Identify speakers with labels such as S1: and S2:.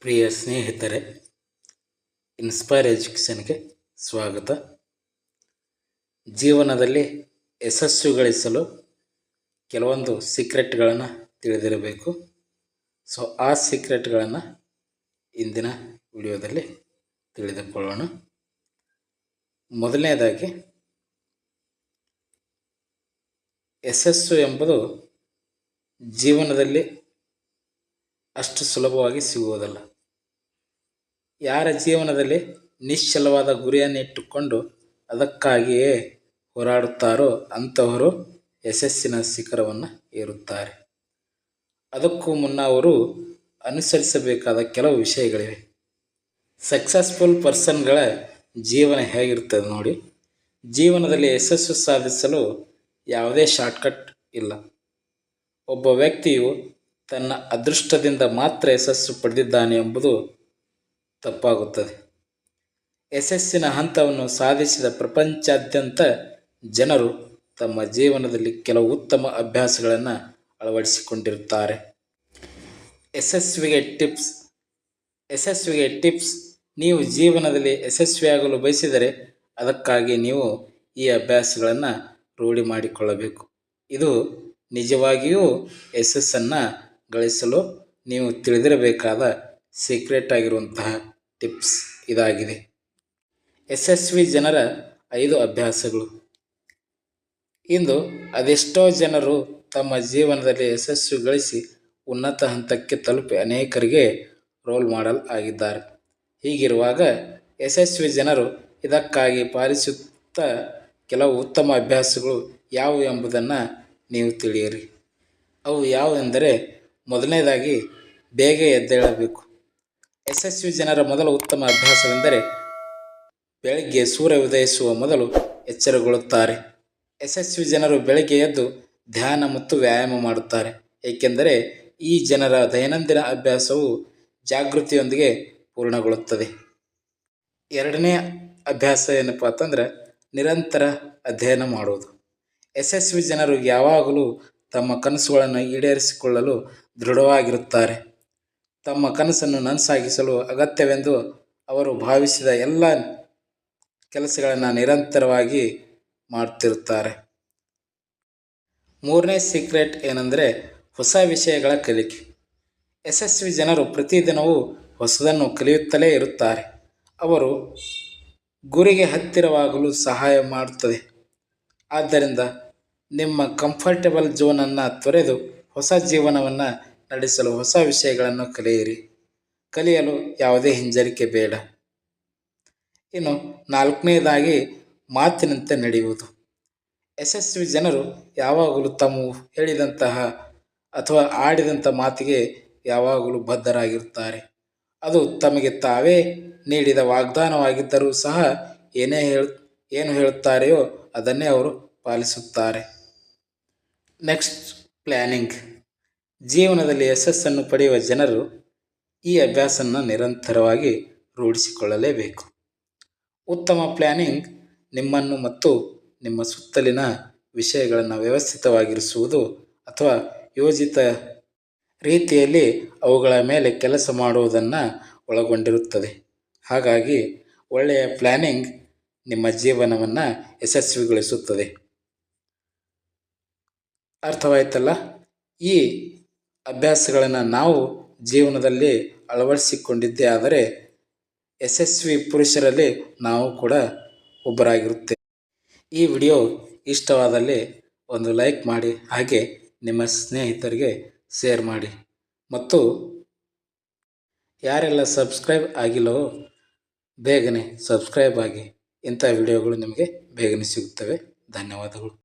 S1: ಪ್ರಿಯ ಸ್ನೇಹಿತರೆ ಇನ್ಸ್ಪೈರ್ ಎಜುಕೇಷನ್ಗೆ ಸ್ವಾಗತ. ಜೀವನದಲ್ಲಿ ಯಶಸ್ಸು ಗಳಿಸಲು ಕೆಲವೊಂದು ಸೀಕ್ರೆಟ್ಗಳನ್ನು ತಿಳಿದಿರಬೇಕು. ಸೊ ಆ ಸೀಕ್ರೆಟ್ಗಳನ್ನು ಇಂದಿನ ವಿಡಿಯೋದಲ್ಲಿ ತಿಳಿದುಕೊಳ್ಳೋಣ. ಮೊದಲನೇದಾಗಿ, ಯಶಸ್ಸು ಎಂಬುದು ಜೀವನದಲ್ಲಿ ಅಷ್ಟು ಸುಲಭವಾಗಿ ಸಿಗುವುದಲ್ಲ. ಯಾರ ಜೀವನದಲ್ಲಿ ನಿಶ್ಚಲವಾದ ಗುರಿಯನ್ನು ಇಟ್ಟುಕೊಂಡು ಅದಕ್ಕಾಗಿಯೇ ಹೋರಾಡುತ್ತಾರೋ ಅಂಥವರು ಯಶಸ್ಸಿನ ಶಿಖರವನ್ನು ಏರುತ್ತಾರೆ. ಅದಕ್ಕೂ ಮುನ್ನ ಅವರು ಅನುಸರಿಸಬೇಕಾದ ಕೆಲವು ವಿಷಯಗಳಿವೆ. ಸಕ್ಸಸ್ಫುಲ್ ಪರ್ಸನ್ಗಳ ಜೀವನ ಹೇಗಿರ್ತದೆ ನೋಡಿ. ಜೀವನದಲ್ಲಿ ಯಶಸ್ಸು ಸಾಧಿಸಲು ಯಾವುದೇ ಶಾರ್ಟ್ಕಟ್ ಇಲ್ಲ. ಒಬ್ಬ ವ್ಯಕ್ತಿಯು ತನ್ನ ಅದೃಷ್ಟದಿಂದ ಮಾತ್ರ ಯಶಸ್ಸು ಪಡೆದಿದ್ದಾನೆ ಎಂಬುದು ತಪ್ಪಾಗುತ್ತದೆ. ಯಶಸ್ಸಿನ ಹಂತವನ್ನು ಸಾಧಿಸಿದ ಪ್ರಪಂಚಾದ್ಯಂತ ಜನರು ತಮ್ಮ ಜೀವನದಲ್ಲಿ ಕೆಲವು ಉತ್ತಮ ಅಭ್ಯಾಸಗಳನ್ನು ಅಳವಡಿಸಿಕೊಂಡಿರುತ್ತಾರೆ. ಯಶಸ್ವಿಗೆ ಟಿಪ್ಸ್ ಯಶಸ್ವಿಗೆ ಟಿಪ್ಸ್, ನೀವು ಜೀವನದಲ್ಲಿ ಯಶಸ್ವಿಯಾಗಲು ಬಯಸಿದರೆ ಅದಕ್ಕಾಗಿ ನೀವು ಈ ಅಭ್ಯಾಸಗಳನ್ನು ರೂಢಿ ಮಾಡಿಕೊಳ್ಳಬೇಕು. ಇದು ನಿಜವಾಗಿಯೂ ಯಶಸ್ಸನ್ನು ಗಳಿಸಲು ನೀವು ತಿಳಿದಿರಬೇಕಾದ ಸೀಕ್ರೆಟ್ ಆಗಿರುವಂತಹ ಟಿಪ್ಸ್ ಇದಾಗಿದೆ. ಯಶಸ್ವಿ ಜನರ ಐದು ಅಭ್ಯಾಸಗಳು. ಇಂದು ಅದೆಷ್ಟೋ ಜನರು ತಮ್ಮ ಜೀವನದಲ್ಲಿ ಯಶಸ್ಸು ಗಳಿಸಿ ಉನ್ನತ ಹಂತಕ್ಕೆ ತಲುಪಿ ಅನೇಕರಿಗೆ ರೋಲ್ ಮಾಡಲ್ ಆಗಿದ್ದಾರೆ. ಹೀಗಿರುವಾಗ ಯಶಸ್ವಿ ಜನರು ಇದಕ್ಕಾಗಿ ಪಾಲಿಸುತ್ತ ಕೆಲವು ಉತ್ತಮ ಅಭ್ಯಾಸಗಳು ಯಾವುವು ಎಂಬುದನ್ನು ನೀವು ತಿಳಿಯಿರಿ. ಅವು ಯಾವುವೆಂದರೆ ಮೊದಲನೇದಾಗಿ ಬೇಗ ಎದ್ದೇಳಬೇಕು. ಯಶಸ್ವಿ ಜನರ ಮೊದಲ ಉತ್ತಮ ಅಭ್ಯಾಸವೆಂದರೆ ಬೆಳಗ್ಗೆ ಸೂರ್ಯ ಉದಯಿಸುವ ಮೊದಲು ಎಚ್ಚರಗೊಳ್ಳುತ್ತಾರೆ. ಯಶಸ್ವಿ ಜನರು ಬೆಳಗ್ಗೆ ಎದ್ದು ಧ್ಯಾನ ಮತ್ತು ವ್ಯಾಯಾಮ ಮಾಡುತ್ತಾರೆ. ಏಕೆಂದರೆ ಈ ಜನರ ದೈನಂದಿನ ಅಭ್ಯಾಸವು ಜಾಗೃತಿಯೊಂದಿಗೆ ಪೂರ್ಣಗೊಳ್ಳುತ್ತದೆ. ಎರಡನೇ ಅಭ್ಯಾಸ ಏನಪ್ಪ ಅಂತಂದ್ರೆ ನಿರಂತರ ಅಧ್ಯಯನ ಮಾಡುವುದು. ಯಶಸ್ವಿ ಜನರು ಯಾವಾಗಲೂ ತಮ್ಮ ಕನಸುಗಳನ್ನು ಈಡೇರಿಸಿಕೊಳ್ಳಲು ದೃಢವಾಗಿರುತ್ತಾರೆ. ತಮ್ಮ ಕನಸನ್ನು ನನಸಾಗಿಸಲು ಅಗತ್ಯವೆಂದು ಅವರು ಭಾವಿಸಿದ ಎಲ್ಲ ಕೆಲಸಗಳನ್ನು ನಿರಂತರವಾಗಿ ಮಾಡ್ತಿರುತ್ತಾರೆ. ಮೂರನೇ ಸೀಕ್ರೆಟ್ ಏನೆಂದರೆ ಹೊಸ ವಿಷಯಗಳ ಕಲಿಕೆ. ಯಶಸ್ವಿ ಜನರು ಪ್ರತಿದಿನವೂ ಹೊಸದನ್ನು ಕಲಿಯುತ್ತಲೇ ಇರುತ್ತಾರೆ. ಅವರು ಗುರಿಗೆ ಹತ್ತಿರವಾಗಲು ಸಹಾಯ ಮಾಡುತ್ತದೆ. ಆದ್ದರಿಂದ ನಿಮ್ಮ ಕಂಫರ್ಟೇಬಲ್ ಝೋನನ್ನು ತೊರೆದು ಹೊಸ ಜೀವನವನ್ನು ನಡೆಸಲು ಹೊಸ ವಿಷಯಗಳನ್ನು ಕಲಿಯಿರಿ. ಕಲಿಯಲು ಯಾವುದೇ ಹಿಂಜರಿಕೆ ಬೇಡ. ಇನ್ನು ನಾಲ್ಕನೇದಾಗಿ ಮಾತಿನಂತೆ ನಡೆಯುವುದು. ಯಶಸ್ವಿ ಜನರು ಯಾವಾಗಲೂ ತಮ್ಮ ಹೇಳಿದಂತಹ ಅಥವಾ ಆಡಿದಂಥ ಮಾತಿಗೆ ಯಾವಾಗಲೂ ಬದ್ಧರಾಗಿರುತ್ತಾರೆ. ಅದು ತಮಗೆ ತಾವೇ ನೀಡಿದ ವಾಗ್ದಾನವಾಗಿದ್ದರೂ ಸಹ ಏನೇ ಹೇಳು, ಏನು ಹೇಳುತ್ತಾರೆಯೋ ಅದನ್ನೇ ಅವರು ಪಾಲಿಸುತ್ತಾರೆ. ನೆಕ್ಸ್ಟ್ ಪ್ಲ್ಯಾನಿಂಗ್ ಜೀವನದಲ್ಲಿ ಯಶಸ್ಸನ್ನು ಪಡೆಯುವ ಜನರು ಈ ಅಭ್ಯಾಸವನ್ನು ನಿರಂತರವಾಗಿ ರೂಢಿಸಿಕೊಳ್ಳಲೇಬೇಕು. ಉತ್ತಮ ಪ್ಲ್ಯಾನಿಂಗ್ ನಿಮ್ಮನ್ನು ಮತ್ತು ನಿಮ್ಮ ಸುತ್ತಲಿನ ವಿಷಯಗಳನ್ನು ವ್ಯವಸ್ಥಿತವಾಗಿರಿಸುವುದು ಅಥವಾ ಯೋಜಿತ ರೀತಿಯಲ್ಲಿ ಅವುಗಳ ಮೇಲೆ ಕೆಲಸ ಮಾಡುವುದನ್ನು ಒಳಗೊಂಡಿರುತ್ತದೆ. ಹಾಗಾಗಿ ಒಳ್ಳೆಯ ಪ್ಲ್ಯಾನಿಂಗ್ ನಿಮ್ಮ ಜೀವನವನ್ನು ಯಶಸ್ವಿಗೊಳಿಸುತ್ತದೆ. ಅರ್ಥವಾಯ್ತಲ್ಲ? ಈ ಅಭ್ಯಾಸಗಳನ್ನು ನಾವು ಜೀವನದಲ್ಲಿ ಅಳವಡಿಸಿಕೊಂಡಿದ್ದೇ ಆದರೆ ಯಶಸ್ವಿ ಪುರುಷರಲ್ಲಿ ನಾವು ಕೂಡ ಒಬ್ಬರಾಗಿರುತ್ತೇವೆ. ಈ ವಿಡಿಯೋ ಇಷ್ಟವಾದಲ್ಲಿ ಒಂದು ಲೈಕ್ ಮಾಡಿ, ಹಾಗೆ ನಿಮ್ಮ ಸ್ನೇಹಿತರಿಗೆ ಶೇರ್ ಮಾಡಿ. ಮತ್ತು ಯಾರೆಲ್ಲ ಸಬ್ಸ್ಕ್ರೈಬ್ ಆಗಿಲ್ಲವೋ ಬೇಗನೆ ಸಬ್ಸ್ಕ್ರೈಬ್ ಆಗಿ ಇಂಥ ವಿಡಿಯೋಗಳು ನಿಮಗೆ ಬೇಗನೆ ಸಿಗುತ್ತವೆ. ಧನ್ಯವಾದಗಳು.